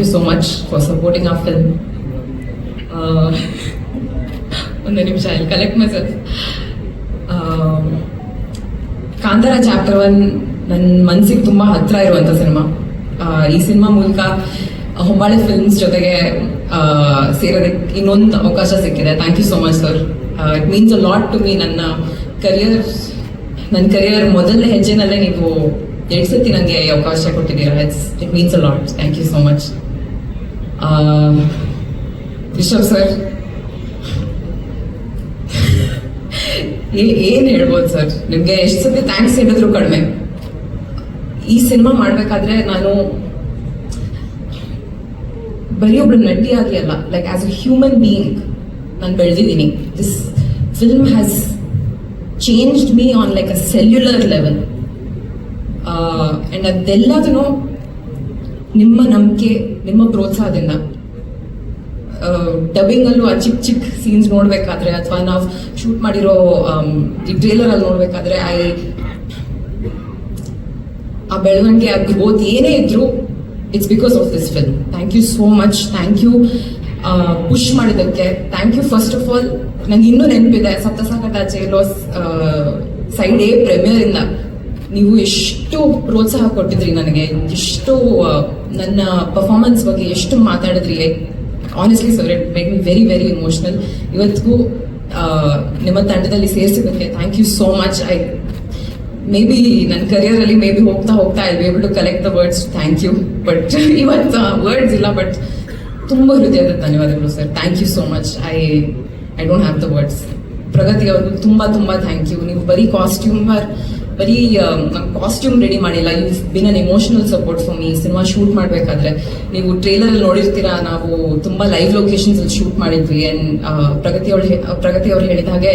You so much for supporting ಆ film ಒಂದು ನಿಮಿಷ ಇಲ್ಲಿ collect myself Kantara chapter one ನನ್ನ ಮನಸ್ಸಿಗೆ ತುಂಬ ಹತ್ತಿರ ಇರುವಂಥ ಸಿನಿಮಾ ಈ ಸಿನಿಮಾ ಮೂಲಕ ಹೊಂಬಾಳೆ ಫಿಲ್ಮ್ಸ್ ಜೊತೆಗೆ ಸೇರೋದಕ್ಕೆ ಇನ್ನೊಂದು ಅವಕಾಶ ಸಿಕ್ಕಿದೆ. Thank you so much sir it means a lot to me ನನ್ನ ಕರಿಯರ್ ನನ್ನ ಕರಿಯರ್ ಮೊದಲ ಹೆಜ್ಜೆನಲ್ಲೇ ನೀವು ಎರಡು ಸತಿ ನನಗೆ ಅವಕಾಶ ಕೊಟ್ಟಿದ್ದೀರಾ. It's it means a lot thank you so much Rishab sir ಏನು ಹೇಳ್ಬೋದು ಸರ್ ನಿಮಗೆ ಎಷ್ಟು ಸತಿ ಥ್ಯಾಂಕ್ಸ್ ಹೇಳಿದ್ರು ಕಡಿಮೆ ಈ ಸಿನಿಮಾ ಮಾಡಬೇಕಾದ್ರೆ ನಾನು ಬರೀ ಒಬ್ರು ನಟಿಯಾಗಿ ಅಲ್ಲ like as a human being ನಾನು ಬೆಳೆದಿದ್ದೀನಿ. This film has changed me on like a cellular level and ಅದೆಲ್ಲದನ್ನು ನಿಮ್ಮ ನಂಬಿಕೆ, ನಿಮ್ಮ ಪ್ರೋತ್ಸಾಹದಿಂದ. ಡಬ್ಬಿಂಗ್ ಅಲ್ಲೂ ಆ ಚಿಕ್ಕ ಚಿಕ್ಕ ಸೀನ್ಸ್ ನೋಡ್ಬೇಕಾದ್ರೆ ಅಥವಾ ನಾವು ಶೂಟ್ ಮಾಡಿರೋ ಈ ಟ್ರೇಲರ್ ಅಲ್ಲಿ ನೋಡ್ಬೇಕಾದ್ರೆ ಐ ಆ ಬೆಳವಣಿಗೆ ಆ ಗ್ರೋತ್ ಏನೇ ಇದ್ರು it's because of this film thank you so much thank you push ಮಾಡಿದ್ದಕ್ಕೆ. Thank you first of all ನಂಗೆ ಇನ್ನೂ ನೆನಪಿದೆ ಸಪ್ತಸಾಗರ ಚೇಲೋಸ್ ಸೈಡ್ ಎ ಪ್ರೆಮಿಯರ್ ಇಂದ. ನೀವು ಎಷ್ಟು ಪ್ರೋತ್ಸಾಹ ಕೊಟ್ಟಿದ್ರಿ ನನಗೆ, ಎಷ್ಟು ನನ್ನ ಪರ್ಫಾರ್ಮೆನ್ಸ್ ಬಗ್ಗೆ ಎಷ್ಟು ಮಾತಾಡಿದ್ರಿ. Honestly sir it make me very very emotional ಇವತ್ತಿಗೂ ನಿಮ್ಮ ತಂಡದಲ್ಲಿ ಸೇರಿಸಿದ್ದಕ್ಕೆ thank you so much I maybe ನನ್ನ ಕರಿಯರಲ್ಲಿ ಮೇ ಬಿ ಹೋಗ್ತಾ ಹೋಗ್ತಾ I be to collect the words thank you but ಇವತ್ತು ವರ್ಡ್ಸ್ ಇಲ್ಲ ಬಟ್ ತುಂಬ ಹೃದಯದ ಧನ್ಯವಾದಗಳು sir thank you so much I I don't have the words ಪ್ರಗತಿ ಅವ್ರಿಗೂ ತುಂಬ ತುಂಬ ಥ್ಯಾಂಕ್ ಯು ನೀವು ಬರೀ ಕಾಸ್ಟ್ಯೂಮರ್ ಬರೀ ಕಾಸ್ಟ್ಯೂಮ್ ರೆಡಿ ಮಾಡಿಲ್ಲ. You been an emotional support for me cinema shoot ಮಾಡಬೇಕಾದ್ರೆ ನೀವು ಟ್ರೇಲರ್ ನೋಡಿರ್ತೀರಾ? ನಾವು ತುಂಬ ಲೈವ್ ಲೊಕೇಶನ್ಸ್ ಅಲ್ಲಿ ಶೂಟ್ ಮಾಡಿದ್ವಿ. ಅಂಡ್ ಪ್ರಗತಿ ಅವ್ರು ಪ್ರಗತಿ ಅವ್ರು ಹೇಳಿದ ಹಾಗೆ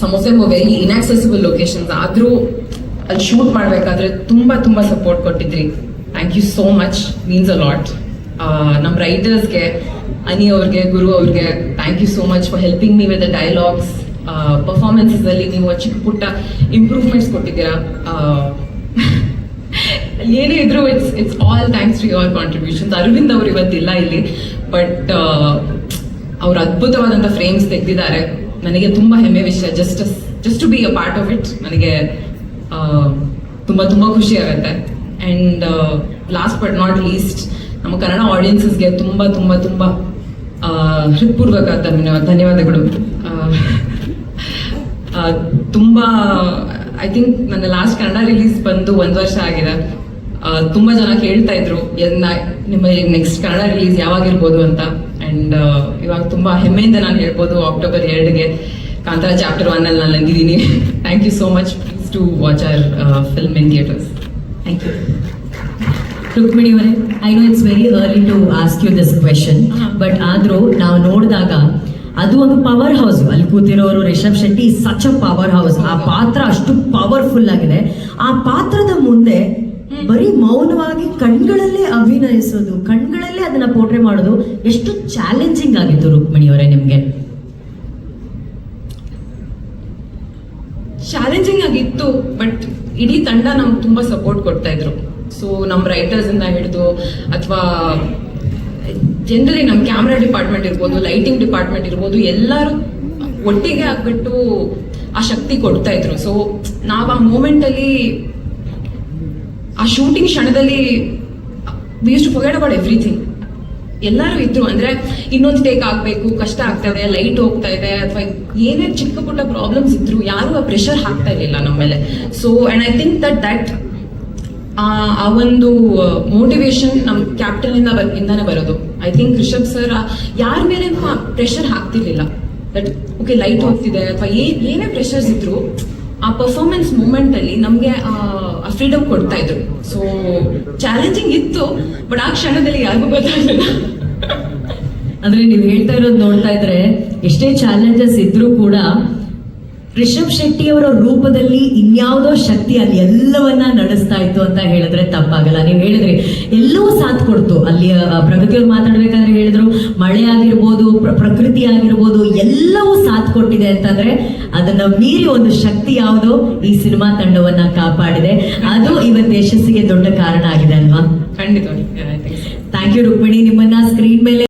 some of them very inaccessible locations ಆದರೂ ಅಲ್ಲಿ ಶೂಟ್ ಮಾಡಬೇಕಾದ್ರೆ ತುಂಬ ತುಂಬ support ಕೊಟ್ಟಿದ್ರಿ. Thank you so much means a lot ನಮ್ಮ ರೈಟರ್ಸ್ಗೆ ಅನಿ ಅವ್ರಿಗೆ, ಗುರು ಅವ್ರಿಗೆ thank you so much for helping me with the dialogues performances ಅಲ್ಲಿ ನೀವು ಚಿಕ್ಕ ಪುಟ್ಟ ಇಂಪ್ರೂವ್ಮೆಂಟ್ಸ್ ಕೊಟ್ಟಿದ್ದೀರಾ? ಏನೇ ಇದ್ರು it's it's all thanks to your contributions Arvind ಅವರು ಇವತ್ತಿಲ್ಲ ಇಲ್ಲಿ ಬಟ್ ಅವ್ರು ಅದ್ಭುತವಾದಂಥ ಫ್ರೇಮ್ಸ್ ತೆಗೆದಿದ್ದಾರೆ. ನನಗೆ ತುಂಬ ಹೆಮ್ಮೆ ವಿಷಯ. Just just to be a part of it ನನಗೆ ತುಂಬ ತುಂಬ ಖುಷಿ ಆಗುತ್ತೆ. And last but not least ನಮ್ಮ ಕನ್ನಡ ಆಡಿಯನ್ಸಸ್ಗೆ ತುಂಬ ತುಂಬ ತುಂಬ ಹೃತ್ಪೂರ್ವಕ ಧನ್ಯವಾದ, ಧನ್ಯವಾದಗಳು. ತುಂಬ ಐ ಥಿಂಕ್ ನನ್ನ ಲಾಸ್ಟ್ ಕನ್ನಡ ರಿಲೀಸ್ ಬಂದು ಒಂದು ವರ್ಷ ಆಗಿದೆ. ತುಂಬಾ ಜನ ಕೇಳ್ತಾ ಇದ್ರು ನಿಮ್ಮ ನೆಕ್ಸ್ಟ್ ಕನ್ನಡ ರಿಲೀಸ್ ಯಾವಾಗಿರ್ಬೋದು ಅಂತ. ಆ್ಯಂಡ್ ಇವಾಗ ತುಂಬ ಹೆಮ್ಮೆಯಿಂದ ನಾನು ಹೇಳ್ಬೋದು ಅಕ್ಟೋಬರ್ ಎರಡ್ಗೆ ಕಾಂತಾರ ಚಾಪ್ಟರ್ ಒನ್ ಅಲ್ಲಿ ನಾನು ನಂದಿದ್ದೀನಿ. Thank you so much please to watch our film in theatres thank you Rukmini ಅವರೇ I know it's very early to ask you this question but ಆದರೂ ನಾವು ನೋಡಿದಾಗ ಅದು ಒಂದು ಪವರ್ ಹೌಸ್ ಅಲ್ಲಿ ಕೂತಿರೋರು Rishab Shetty such a powerhouse ಆ ಪಾತ್ರ ಅಷ್ಟು ಪವರ್ಫುಲ್ ಆಗಿದೆ. ಆ ಪಾತ್ರದ ಮುಂದೆ ಬರೀ ಮೌನವಾಗಿ ಕಣ್ಗಳಲ್ಲೇ ಅಭಿನಯಿಸೋದು, ಕಣ್ಗಳಲ್ಲೇ ಅದನ್ನ ಪೋಟ್ರೆ ಮಾಡೋದು ಎಷ್ಟು ಚಾಲೆಂಜಿಂಗ್ ಆಗಿತ್ತು ರುಕ್ಮಿಣಿ ಅವರೇ ನಿಮ್ಗೆ. ಚಾಲೆಂಜಿಂಗ್ ಆಗಿತ್ತು ಬಟ್ ಇಡೀ ತಂಡ ನಮ್ಗೆ ತುಂಬಾ ಸಪೋರ್ಟ್ ಕೊಡ್ತಾ ಇದ್ರು. ಸೊ ನಮ್ಮ ರೈಟರ್ಸ್ ಇಂದ ಹಿಡಿದು, ಅಥವಾ ಜನರಲಿ ನಮ್ಮ ಕ್ಯಾಮ್ರಾ ಡಿಪಾರ್ಟ್ಮೆಂಟ್ ಇರ್ಬೋದು ಲೈಟಿಂಗ್ ಡಿಪಾರ್ಟ್ಮೆಂಟ್ ಇರ್ಬೋದು, ಎಲ್ಲರೂ ಒಟ್ಟಿಗೆ ಆಗ್ಬಿಟ್ಟು ಆ ಶಕ್ತಿ ಕೊಡ್ತಾ ಇದ್ರು. ಸೊ ನಾವು ಆ ಮೂಮೆಂಟಲ್ಲಿ ಆ ಶೂಟಿಂಗ್ ಕ್ಷಣದಲ್ಲಿ ಟು ಫೊಗೆಟ್ ಅಬೌಟ್ ಎವ್ರಿಥಿಂಗ್ ಎಲ್ಲರೂ ಇದ್ರು. ಅಂದ್ರೆ ಇನ್ನೊಂದು ಟೇಕ್ ಆಗಬೇಕು, ಕಷ್ಟ ಆಗ್ತಾ ಇದೆ ಲೈಟ್ ಹೋಗ್ತಾ ಇದೆ, ಅಥವಾ ಏನೇ ಚಿಕ್ಕ ಪುಟ್ಟ ಪ್ರಾಬ್ಲಮ್ಸ್ ಇದ್ರು, ಯಾರು ಆ ಪ್ರೆಷರ್ ಹಾಕ್ತಾ ಇರಲಿಲ್ಲ ನಮ್ಮ ಮೇಲೆ. So and I think that that ಆ ಒಂದು ಮೋಟಿವೇಶನ್ ನಮ್ಮ ಕ್ಯಾಪ್ಟನ್ ಇಂದ ಬರೋದು. ಐ ಥಿಂಕ್ ರಿಷಬ್ ಸರ್ ಯಾರ ಮೇಲೆ ಪ್ರೆಷರ್ ಹಾಕ್ತಿರ್ಲಿಲ್ಲ. ದಟ್ ಓಕೆ ಲೈಟ್ ಹೋಗ್ತಿದೆ ಅಥವಾ ಏನೇ ಪ್ರೆಷರ್ಸ್ ಇದ್ರು ಆ ಪರ್ಫಾರ್ಮೆನ್ಸ್ ಮೂಮೆಂಟ್ ಅಲ್ಲಿ ನಮಗೆ ಫ್ರೀಡಮ್ ಕೊಡ್ತಾ ಇದ್ರು. ಸೊ ಚಾಲೆಂಜಿಂಗ್ ಇತ್ತು ಬಟ್ ಆ ಕ್ಷಣದಲ್ಲಿ ಯಾರಿಗೂ ಗೊತ್ತಾಗಲಿಲ್ಲ. ಅಂದ್ರೆ ನೀವು ಹೇಳ್ತಾ ಇರೋದು ನೋಡ್ತಾ ಇದ್ರೆ ಎಷ್ಟೇ ಚಾಲೆಂಜಸ್ ಇದ್ರೂ ಕೂಡ ರಿಷಬ್ ಶೆಟ್ಟಿ ಅವರ ರೂಪದಲ್ಲಿ ಇನ್ಯಾವುದೋ ಶಕ್ತಿ ಅಲ್ಲಿ ಎಲ್ಲವನ್ನ ನಡೆಸ್ತಾ ಇತ್ತು ಅಂತ ಹೇಳಿದ್ರೆ ತಪ್ಪಾಗಲ್ಲ. ನೀವು ಹೇಳಿದ್ರಿ ಎಲ್ಲವೂ ಸಾಥ್ ಕೊಡ್ತು. ಅಲ್ಲಿ ಪ್ರಗತಿಯವ್ರು ಮಾತಾಡ್ಬೇಕಾದ್ರೆ ಹೇಳಿದ್ರು ಮಳೆ ಆಗಿರ್ಬೋದು ಪ್ರಕೃತಿ ಆಗಿರ್ಬೋದು ಎಲ್ಲವೂ ಸಾಥ್ ಕೊಟ್ಟಿದೆ ಅಂತಂದ್ರೆ ಅದನ್ನ ಮೀರಿ ಒಂದು ಶಕ್ತಿ ಯಾವುದು ಈ ಸಿನಿಮಾ ತಂಡವನ್ನ ಕಾಪಾಡಿದೆ. ಅದು ಇವತ್ತು ಯಶಸ್ಸಿಗೆ ದೊಡ್ಡ ಕಾರಣ ಆಗಿದೆ ಅಲ್ವಾ? so. Thank you Rukmini. ನಿಮ್ಮನ್ನ ಸ್ಕ್ರೀನ್ ಮೇಲೆ